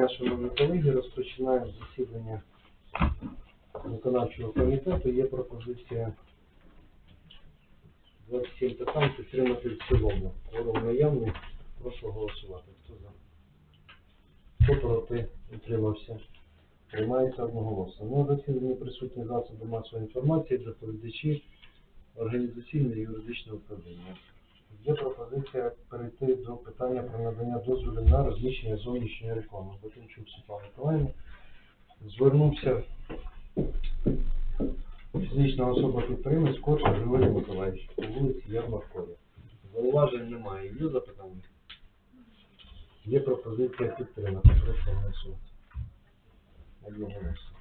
дня, шановні колеги. Розпочинаємо засідання виконавчого комітету. Є пропозиція 27 питань підтримати в цілому. Кворум наявний. Прошу голосувати. Хто за? Хто проти? Утримався. Приймається одноголосно. На засіданні присутні засоби масової інформації, доповідачі, організаційне і юридичне управління. Є пропозиція перейти до питання про надання дозволів на розміщення зовнішньої реклами. Батинчук Світлана Миколаївна звернувся фізична особа підприємець Корша Григорій Миколаївич по вулиці Ярмаркові. Зауважень немає. Є запитання? Є пропозиція підтримати. Прошу голосувати. Одноголосно. Е,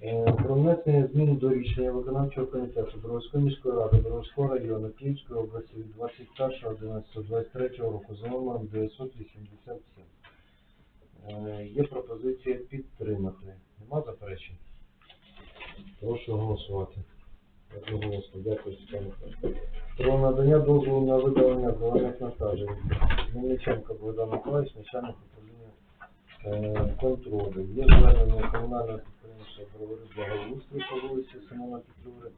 Про внесення змін до рішення виконавчого комітету Бровської міської ради Бровського району Київської області від 21.11.23 року за номером 987. Е, Є пропозиція підтримати. Нема заперечень? Прошу голосувати. Дякую, Світлана Про надання дозволу на видалення зелених насаджень. Мельниченко Богдан Миколаївич, начальник управління е, контролю. Є звернення комунального Благоустрій по вулиці Симона Петлюри,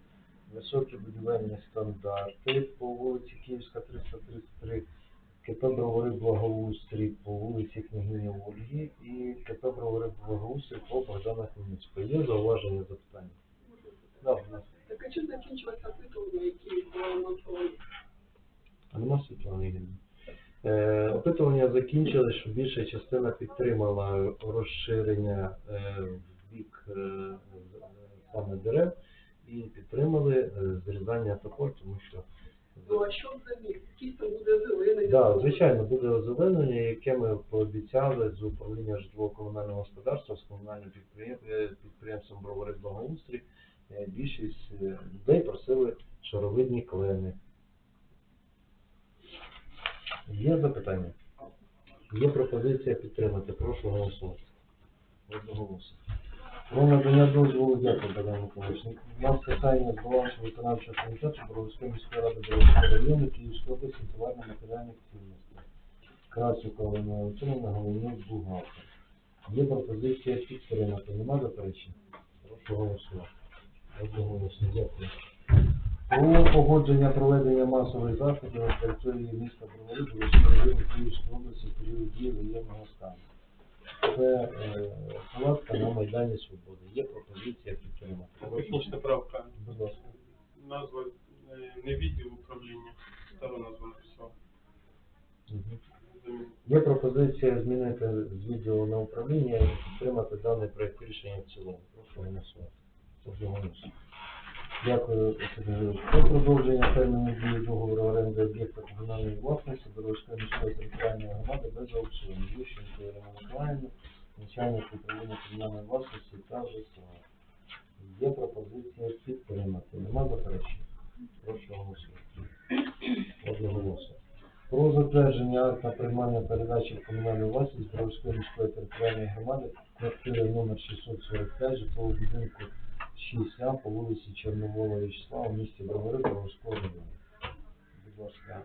високі будівельні стандарти по вулиці Київська 333, КП Бровари Благоустрій по вулиці Княгині Ольги і КП Бровари Благоустрій по Богдана Хмельницького. Є зауваження запитання? Да, будь ласка. Так а чим закінчилося опитування, які анонсовані? А нема Ігорівни? Е, опитування закінчили, що більша частина підтримала розширення е, саме дерев і підтримали е, зрізання тополь, тому що Ну а що за буде зелений? да, звичайно буде озеленення, яке ми пообіцяли з управління житлово-комунального господарства, з комунальним е, підприємством Бровари Благоустрій. Е, Більшість людей просили шаровидні клени. Є запитання? Є пропозиція підтримати. Прошу голосувати. Одноголосно. Про надання дозволу, дякую, Богдан Миколаївич. На списання з балансу виконавчого комітету Боровської міської ради Боровського району Київської області товарно-матеріальних цінностей. Красікова Олена Анатолійовна, головний бухгалтер. Є пропозиція підтримати. Нема заперечень? Прошу голосувати. Одноголосно. Дякую. Про погодження проведення масових заходів на території міста Бровари району Київської області в період дії воєнного стану. Це е, палатка на Майдані Свободи. Є пропозиція підтримати. Технічна правка. Будь ласка. Назва е, не відділ управління. Стара назва написав. Є пропозиція змінити з відділу на управління і підтримати даний проект рішення в цілому. Прошу голосувати. Одноголосно. Дякую, Про продовження терміну дії договору оренди об'єкта комунальної власності Боровської міської територіальної громади без аукціону. Ющенко Ірина Миколаївна, начальник управління комунальної власності та ЖСВ. Є пропозиція підтримати. Нема заперечень? Прошу голосувати. Одноголосно. Про затвердження акта приймання передачі в комунальну власність Боровської міської територіальної громади квартири номер 645 житлового будинку 6А по вулиці Чорновола Вячеслава в місті Бровари Боровського району. Будь ласка,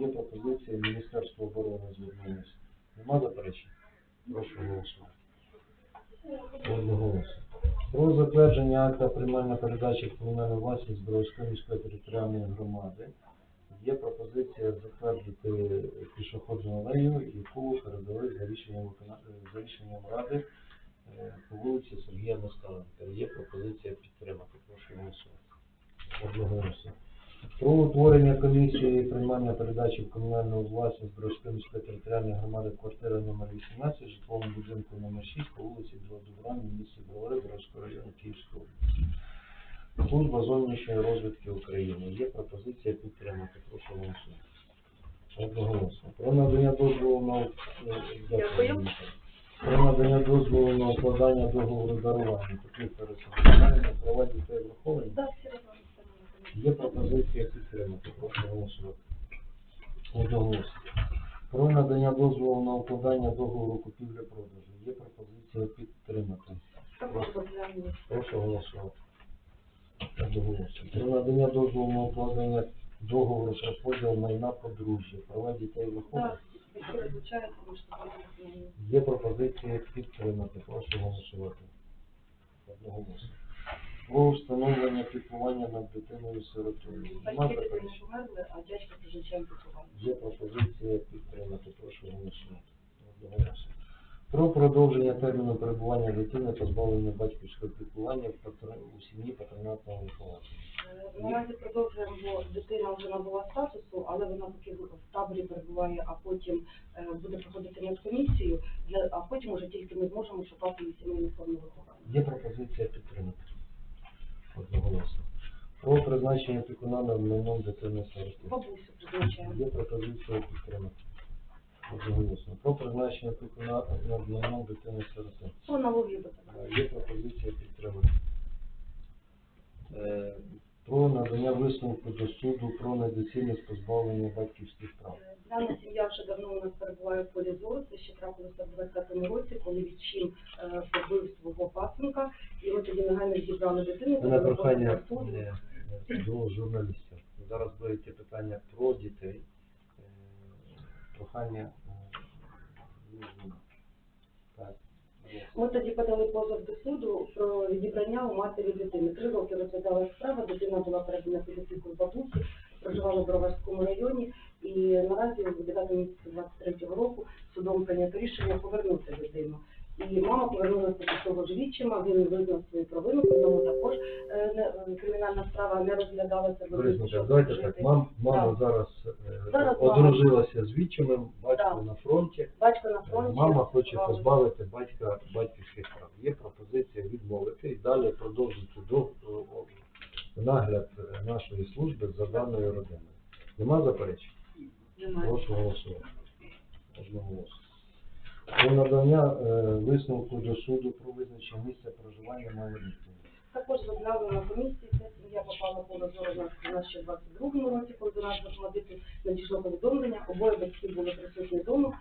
є пропозиція Міністерства оборони звернулося. Нема заперечень? Прошу голосувати. Одноголосно. Про затвердження акта приймання передачі в комунальну власність Боровської міської територіальної громади. Є пропозиція затвердити пішохідну алею, яку передали за рішенням, за рішенням ради по вулиці Сергія Москаленка. Є пропозиція підтримати. Прошу голосувати. Одноголосно. Про утворення комісії приймання передачі в комунальну власність Бровської міської територіальної громади квартири номер 18, житловому будинку номер 6 по вулиці Дубрані, в місті Бровари, Бровського району Київської області. Служба зовнішньої розвідки України. Є пропозиція підтримати. Прошу голосувати. Одноголосно. Про надання дозволу на е, Дякую. Про надання дозволу на укладання договору дарування таких пересування права дітей враховані. Є пропозиція підтримати. Прошу голосувати. Одноголосно. Про надання дозволу на укладання договору купівлі-продажу. Є пропозиція підтримати. Прошу, прошу голосувати. Одноголосно. Про надання дозволу на укладення договору про поділ майна подружжя. Права дітей враховані. Є пропозиція підтримати. Прошу голосувати. Одноголосно. Про встановлення піклування над дитиною сиротою. Батьки дитини померли, а дядько призначає піклування. Є пропозиція підтримати. Прошу голосувати. Одноголосно. Про продовження терміну перебування дитини позбавлення батьківського піклування в патр- у сім'ї патронатного вихователя. Е, Наразі продовжуємо, бо дитина вже набула статусу, але вона поки в таборі перебуває, а потім е, буде проходити медкомісію, для, а потім уже тільки ми зможемо шукати її сімейну форму виховання. Є пропозиція підтримати. Одноголосно. Про призначення опікуна над майном дитини сироти. Бабусю призначаємо. Є пропозиція підтримати. Одноголосно. Про призначення опікуна над майном дитини сироти. По аналогії до тебе. Є пропозиція підтримати. Е, Про надання висновку до суду про недоцільність позбавлення батьківських прав. Е, Дана сім'я вже давно у нас перебуває в полі зору. Це ще трапилося в 20-му році, коли відчим е, побив свого пасенка, і ми тоді негайно зібрали дитину. Мене прохання до суду. е, до журналістів. Зараз будете питання про дітей. Е, Прохання. Ми тоді подали позов до суду про відібрання у матері дитини. Три роки розглядала справа, дитина була передана під в бабусі, проживала в Броварському районі, і наразі у 9 місяці 23-го року судом прийнято рішення повернути дитину. І мама повернулася до того ж відчима, він визнав свою провину, по ньому також е, не- е, кримінальна справа не розглядалася. бо він Михайлович, пішов давайте служити. так. Мам, мама Так. зараз, е, Зараз мама. одружилася з відчимом, батько Так. на фронті. Батько на фронті. Мама хоче позбавили. позбавити батька батьківських прав. Є пропозиція відмовити і далі продовжити до о, о, нагляд е, нашої служби за даною родиною. Нема заперечень? Немає. Прошу голосувати. Одноголосно. Про надання е, висновку до суду про визначення місця проживання малолітнього. Також розглянули на комісії, ця сім'я попала по розору на у ще в 22-му році, коли до нас Ахмадити надійшло повідомлення. Обоє батьки були присутні вдома,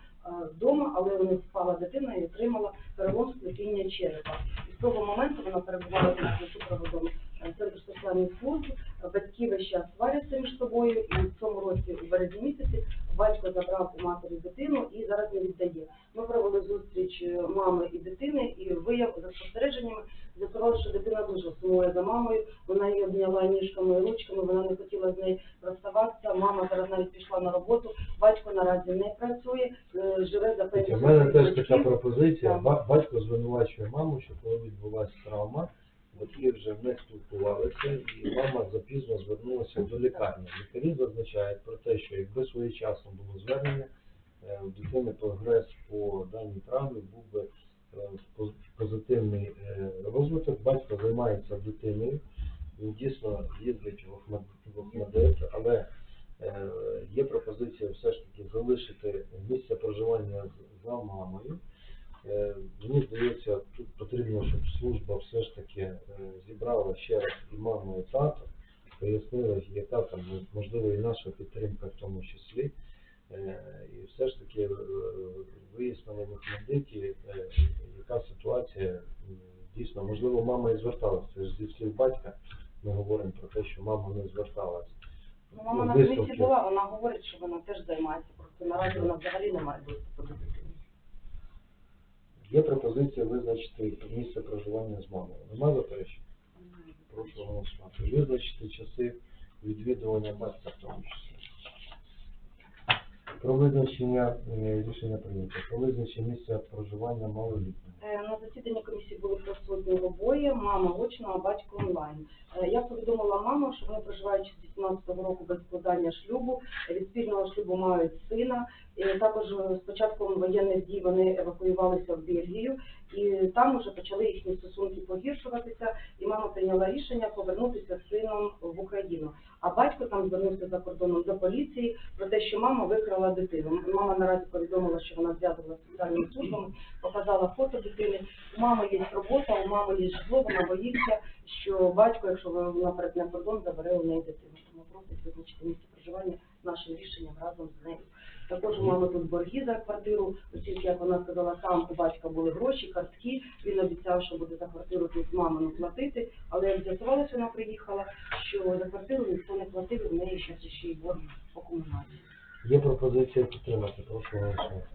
вдома, але у них впала дитина і отримала перелом сплетіння черепа. І з того моменту вона перебувала під супроводом е, Центру соціальної служби. Е, Батьки весь час сваряться між собою, і в цьому році, у березні місяці, батько забрав у матері дитину і зараз не віддає. Ми провели зустріч е, мами і дитини, і вияв за спостереженнями з'ясували, що дитина дуже сумує за мамою, вона її обняла ніжками і ручками, вона не хотіла з нею розставатися. Мама зараз навіть пішла на роботу, батько наразі не працює, е, живе за У мене теж така пропозиція. Так. Батько звинувачує маму, що коли відбулася травма, батьки вже не спілкувалися, і мама запізно звернулася до лікарні. Лікарі зазначають про те, що якби своєчасно було звернення, е, у дитини прогрес по даній травмі був би позитивний е, розвиток. Батько займається дитиною, він дійсно їздить в Охмад- в Охмадит, але е, є пропозиція все ж таки залишити місце проживання за мамою. Е, Мені здається, тут потрібно, щоб служба все ж таки е, зібрала ще раз і маму, і тата, пояснила, яка там можливо і наша підтримка в тому числі. Е, І все ж таки е, вияснили в е, яка ситуація дійсно, можливо, мама і зверталася. Це ж зі слів батька ми говоримо про те, що мама не зверталась. Ну, мама на Висновки. комісії була, вона говорить, що вона теж займається, просто наразі вона взагалі не має доступу до дитини. Є пропозиція визначити місце проживання з мамою. Нема заперечень? Прошу голосувати. Визначити часи відвідування батька в тому числі. Про визначення е, рішення прийнято. Про визначення місця проживання малолітнього. Е, На засіданні комісії були присутні обоє, мама очно, а батько онлайн. Е, Я повідомила маму, що вони проживають з 18-го року без складання шлюбу, від спільного шлюбу мають сина. Також е, з початком воєнних дій вони евакуювалися в Бельгію, і там вже почали їхні стосунки погіршуватися, і мама прийняла рішення повернутися з сином в Україну. А батько там звернувся за кордоном до поліції про те, що мама викрала дитину. Мама наразі повідомила, що вона зв'язувалася з соціальними службами, показала фото дитини. У мами є робота, у мами є житло, вона боїться, що батько, якщо вона перетне кордон, забере у неї дитину. Тому просить визначити місце проживання нашим рішенням разом з нею. Також у мами тут борги за квартиру, оскільки, як вона сказала, там у батька були гроші, картки. Він обіцяв, що буде за квартиру тут мамину платити, але як з'ясувалося, вона приїхала, що за квартиру ніхто не платив, і в неї ще ще й борг по комунальній. Є пропозиція підтримати, прошу голосувати.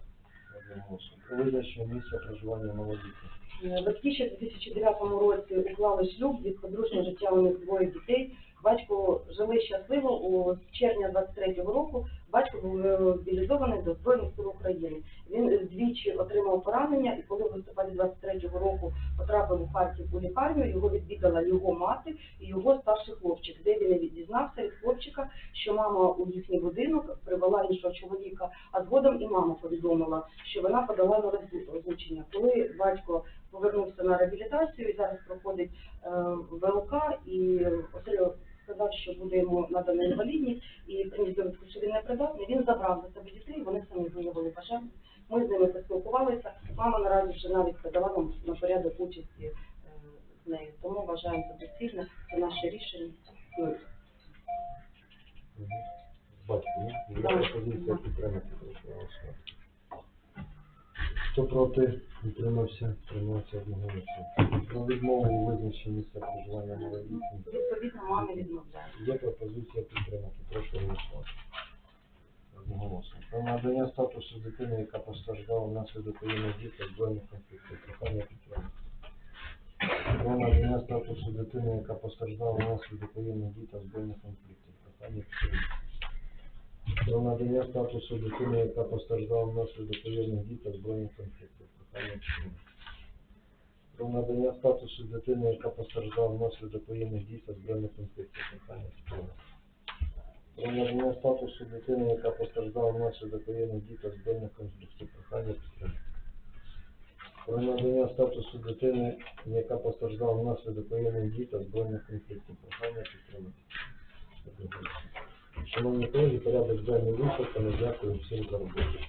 Визначення місця проживання малолітніх. Е, Батьки ще в 2009 році уклали шлюб від подружнього життя у них двоє дітей. Батько жили щасливо у червня 23-го року. Батько був е, мобілізований до Збройних сил України. Він е, двічі отримав поранення, і коли в листопаді 23-го року потрапив у Харків у лікарню, його відвідала його мати і його старший хлопчик, де він і дізнався від хлопчика, що мама у їхній будинок привела іншого чоловіка, а згодом і мама повідомила, що вона подала на розлучення. Коли батько повернувся на реабілітацію і зараз проходить е, ВЛК і що буде йому надана інвалідність і приніс довідку, що він не придатний, він забрав за себе дітей, вони самі виявили бажання. Ми з ними поспілкувалися. Мама наразі вже навіть подала нам на порядок участі е, з нею. Тому вважаємо це доцільно, це наше рішення. Ну, Так. пропозиція підтримати. Хто проти, утримався, тримався одноголосно. Про відмову у визначенні місця проживання малолітніх. Відповідно, мамі відмовляє. Є пропозиція підтримати, прошу голосувати. Одноголосно. Про надання статусу дитини, яка постраждала внаслідок воєнних дій та збройних конфліктів. Прохання підтримати. Про надання статусу дитини, яка постраждала внаслідок воєнних дій та збройних конфліктів. Прохання підтримати. Про надання статусу дитини, яка постраждала внаслідок воєнних дій та збройних конфліктів. Про надання статусу дитини, яка постраждала внаслідок воєнних дій та збройних конфліктів. Про надання статусу дитини, яка постраждала внаслідок воєнних дій та збройних конфліктів. Прохання підтримати. Про надання статусу дитини, яка постраждала внаслідок воєнних дій та збройних конфліктів. Прохання підтримати. Шановні колеги, порядок денний вичерпаний. Дякую всім за роботу.